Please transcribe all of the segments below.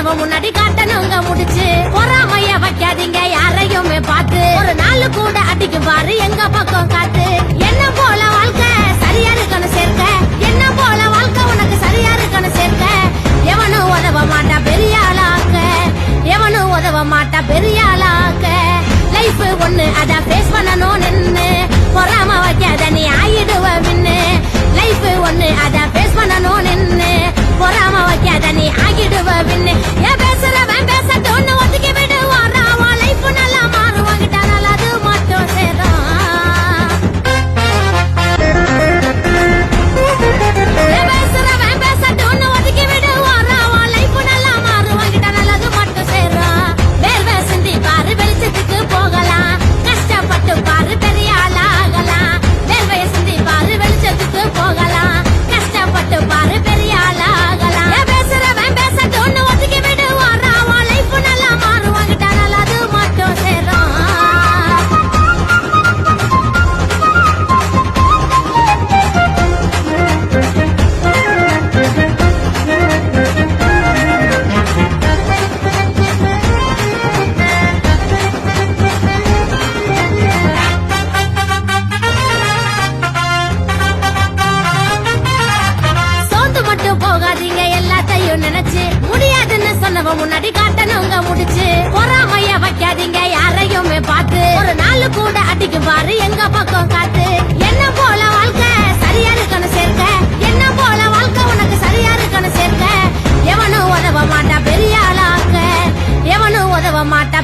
கனவு முன்னாடி காட்டணுங்க முடிச்சு. பொறாமைய வைக்காதீங்க யாரையுமே பார்த்து. ஒரு நாள் கூட அடிக்கு பாரு எங்க பக்கம் காத்து. என்ன போல வாழ்க்கை? சரியா இருக்கணும் சேர்க்க. என்ன போல வாழ்க்கை? உனக்கு சரியா இருக்கணும் சேர்க்க. எவனும் உதவ மாட்டா பெரிய ஆளாக்க எவனும் உதவ மாட்டா பெரிய ஆளாக்க லைஃப் ஒண்ணு அதான் பேச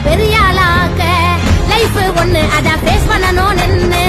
பெரிய ஆளாக்க லைஃப் ஒண்ணு அதை ஃபேஸ் பண்ணணும் நின்று